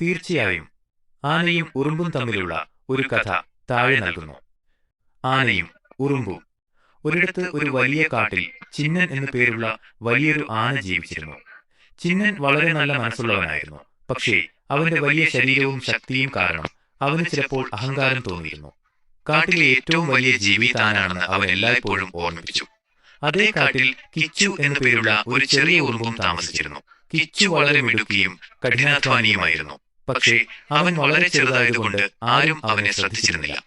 തീർച്ചയായും. ആനയും ഉറുമ്പും തമ്മിലുള്ള ഒരു കഥ താഴെ നൽകുന്നു. ആനയും ഉറുമ്പും. ഒരിടത്ത് ഒരു വലിയ കാട്ടിൽ ചിന്നൻ എന്നു പേരുള്ള വലിയൊരു ആന ജീവിച്ചിരുന്നു. ചിന്നൻ വളരെ നല്ല മനസ്സുള്ളവനായിരുന്നു. പക്ഷേ അവന്റെ വലിയ ശരീരവും ശക്തിയും കാരണം അവന് ചിലപ്പോൾ അഹങ്കാരം തോന്നിയിരുന്നു. കാട്ടിലെ ഏറ്റവും വലിയ ജീവി താനാണെന്ന് അവൻ എല്ലായ്പ്പോഴും ഓർമ്മിപ്പിച്ചു. അതേ കാട്ടിൽ കിച്ചു എന്നു പേരുള്ള ഒരു ചെറിയ ഉറുമ്പും താമസിച്ചിരുന്നു. കിച്ചു വളരെ മിടുക്കിയും കഠിനാധ്വാനിയുമായിരുന്നു. പക്ഷേ അവൻ വളരെ ചെറുതായതുകൊണ്ട് ആരും അവനെ ശ്രദ്ധിച്ചിരുന്നില്ല.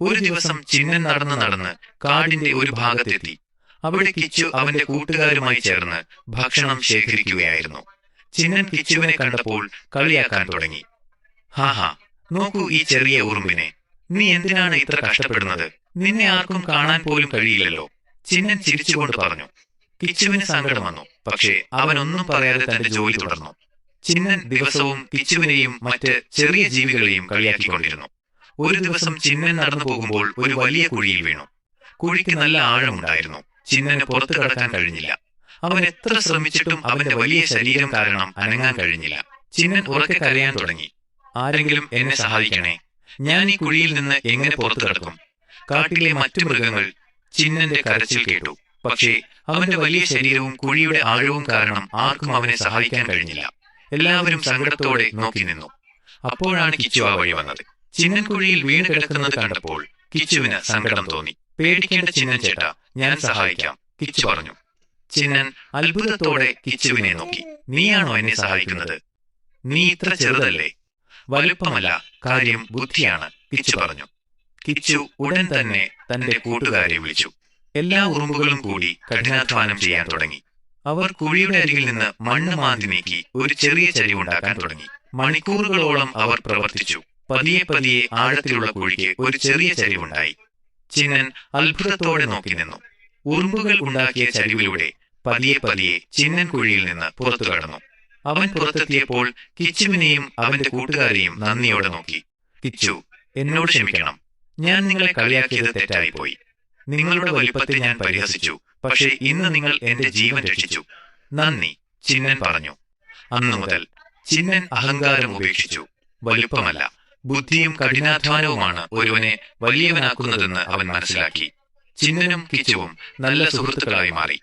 ഒരു ദിവസം ചിന്നൻ നടന്ന് നടന്ന് കാടിന്റെ ഒരു ഭാഗത്തെത്തി. അവിടെ കിച്ചു അവന്റെ കൂട്ടുകാരുമായി ചേർന്ന് ഭക്ഷണം ശേഖരിക്കുകയായിരുന്നു. ചിന്നൻ കിച്ചുവിനെ കണ്ടപ്പോൾ കളിയാക്കാൻ തുടങ്ങി. ഹാഹാ നോക്കൂ ഈ ചെറിയ ഉറുമ്പിനെ. നീ എന്തിനാണ് ഇത്ര കഷ്ടപ്പെടുന്നത്? നിന്നെ ആർക്കും കാണാൻ പോലും കഴിയില്ലല്ലോ. ചിന്നൻ ചിരിച്ചുകൊണ്ട് പറഞ്ഞു. കിച്ചുവിന് സങ്കടം വന്നു. പക്ഷേ അവനൊന്നും പറയാതെ തന്റെ ജോലി തുടർന്നു. ചിന്നൻ ദിവസവും കിച്ചുവിനെയും മറ്റ് ചെറിയ ജീവികളെയും കളിയാക്കിക്കൊണ്ടിരുന്നു. ഒരു ദിവസം ചിന്നൻ നടന്നു പോകുമ്പോൾ ഒരു വലിയ കുഴിയിൽ വീണു. കുഴിക്ക് നല്ല ആഴമുണ്ടായിരുന്നു. ചിന്നന് പുറത്തു കടക്കാൻ കഴിഞ്ഞില്ല. അവൻ എത്ര ശ്രമിച്ചിട്ടും അവന്റെ വലിയ ശരീരം കാരണം അനങ്ങാൻ കഴിഞ്ഞില്ല. ചിന്നൻ ഉറക്കെ കരയാൻ തുടങ്ങി. ആരെങ്കിലും എന്നെ സഹായിക്കണേ. ഞാൻ ഈ കുഴിയിൽ നിന്ന് എങ്ങനെ പുറത്തു കടക്കും? കാട്ടിലെ മറ്റു മൃഗങ്ങൾ ചിന്നന്റെ കരച്ചിൽ കേട്ടു. പക്ഷേ അവന്റെ വലിയ ശരീരവും കുഴിയുടെ ആഴവും കാരണം ആർക്കും അവനെ സഹായിക്കാൻ കഴിഞ്ഞില്ല. എല്ലാവരും സങ്കടത്തോടെ നോക്കി നിന്നു. അപ്പോഴാണ് കിച്ചു ആ വഴി വന്നത്. ചിന്നൻ കുഴിയിൽ വീണ് കിടക്കുന്നത് കണ്ടപ്പോൾ കിച്ചുവിന് സങ്കടം തോന്നി. പേടിക്കേണ്ട ചിന്നൻ ചേട്ടാ ഞാൻ സഹായിക്കാം. കിച്ചു പറഞ്ഞു. ചിന്നൻ അത്ഭുതത്തോടെ കിച്ചുവിനെ നോക്കി. നീയാണോ എന്നെ സഹായിക്കുന്നത്? നീ ഇത്ര ചെറുതല്ലേ? വലുപ്പമല്ല കാര്യം ബുദ്ധിയാണ് കിച്ചു പറഞ്ഞു. കിച്ചു ഉടൻ തന്നെ തന്റെ കൂട്ടുകാരെ വിളിച്ചു. എല്ലാ ഉറുമ്പുകളും കൂടി കഠിനാധ്വാനം ചെയ്യാൻ തുടങ്ങി. അവർ കുഴിയുടെ അരികിൽ നിന്ന് മണ്ണ് മാന്തി നീക്കി ഒരു ചെറിയ ചരിവുണ്ടാക്കാൻ തുടങ്ങി. മണിക്കൂറുകളോളം അവർ പ്രവർത്തിച്ചു. പതിയെ പതിയെ ആഴത്തിലുള്ള കുഴിക്ക് ഒരു ചെറിയ ചരിവുണ്ടായി ചിന്നൻ അത്ഭുതത്തോടെ നോക്കി നിന്നു. ഉറുമ്പുകൾ ഉണ്ടാക്കിയ ചരിവിലൂടെ പതിയെ പതിയെ ചിന്നൻ കുഴിയിൽ നിന്ന് പുറത്തു കടന്നു. അവൻ പുറത്തെത്തിയപ്പോൾ കിച്ചുവിനെയും അവന്റെ കൂട്ടുകാരെയും നന്ദിയോടെ നോക്കി. കിച്ചു എന്നോട് ക്ഷമിക്കണം. ഞാൻ നിങ്ങളെ കളിയാക്കിയത് തെറ്റായിപ്പോയി. നിങ്ങളുടെ വലിപ്പത്തെ ഞാൻ പരിഹസിച്ചു. പക്ഷേ ഇന്ന് നിങ്ങൾ എന്റെ ജീവൻ രക്ഷിച്ചു. നന്ദി. ചിന്നൻ പറഞ്ഞു. അന്നു മുതൽ ചിന്നൻ അഹങ്കാരം ഉപേക്ഷിച്ചു. വലിപ്പമല്ല. ബുദ്ധിയും കഠിനാധ്വാനവുമാണ് ഒരുവനെ വലിയവനാക്കുന്നതെന്ന് അവൻ മനസ്സിലാക്കി. ചിന്നനും കിച്ചുവും നല്ല സുഹൃത്തുക്കളായി മാറി.